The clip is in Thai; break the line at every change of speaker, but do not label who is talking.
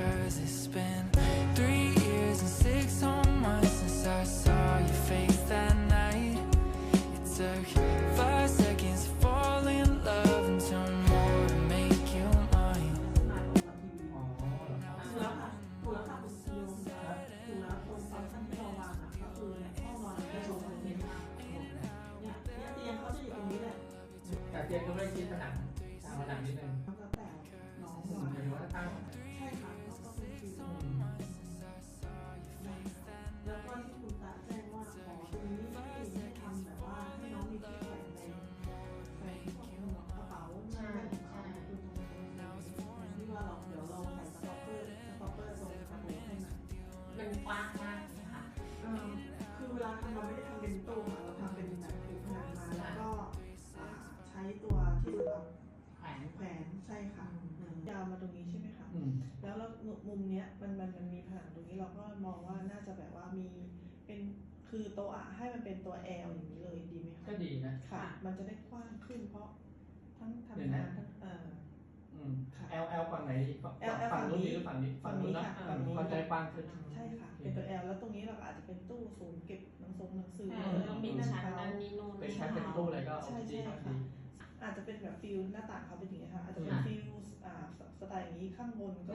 Cause it's been three years and six whole months since I saw your face that night. It took five seconds to fall in love and two more to make you mine.
มาตรงกับทีวี
อ๋อ
ดูแล้วค่ะดูแล้วค่ะดูแล้วตรงฟังก์ชันที่เราวางอ่ะก็คือเนี่ยห้องนอนกระจกแบบนี้ค่ะเนี่ยเนี่ยเตียงเขาจะอยู่ตรงนี้แหละ
แต่เตียงก็ไม่ชิดผนังตามผนังนิดนึง
ว้า
งมา
กนะ
คะ
เอ่อคือเวลาทำเราไม่ได้ทำเป็นตู้ค่ะเราทำเป็นแบบผิวผนังมาแล้วก็อ่าใช้ตัวที่สำหรับ
แขวน
แขวนใช่ค่ะอืมยาวมาตรงนี้ใช่ไหมคะ
อืม
แล้วเรามุมเนี้ยมันมันมันมีผนังตรงนี้เราก็มองว่าน่าจะแบบว่ามีเป็นคือโต๊ะอะให้มันเป็นตัว L อย่างนี้เลยดีไหมคะ
ก็ดีนะ
ค่ะ มันจะได้กว้างขึ้นเพราะทั้ง
เดี๋ยว
ทำ
นะ
งานทั้งเอ่อ
อืม
ค่ะ
L L ฝั่งไหนดีฝั่ง
L L
ฝั่งนู้น
ฝั่งนี้
ดีหรือฝั่งนี้ ฝั่งนู้นนะ
ฝั่งนี้ค่ะ
เขาจะได้กว้างขึ้น
ใช่ค่ะเป็น ตัว L แล้วตรงนี้เราก็อาจจะเป็นตู้สูงเก็บหนังสงหนังสือ
เออแล้วมีชั้นอันนี้นู่น
ไปใช้เป็นตู้อะไรก็โอ
ใช่
เค
ใช่
ครับ
ค่ะ
ดี
อาจจะเป็นแบบฟิลหน้าต่างเขาเป็นอย่างนี้ยค่ะอาจจะเป็น
อืม
ฟิลอ่าสไตล์อย่างนี้ข้างบนก็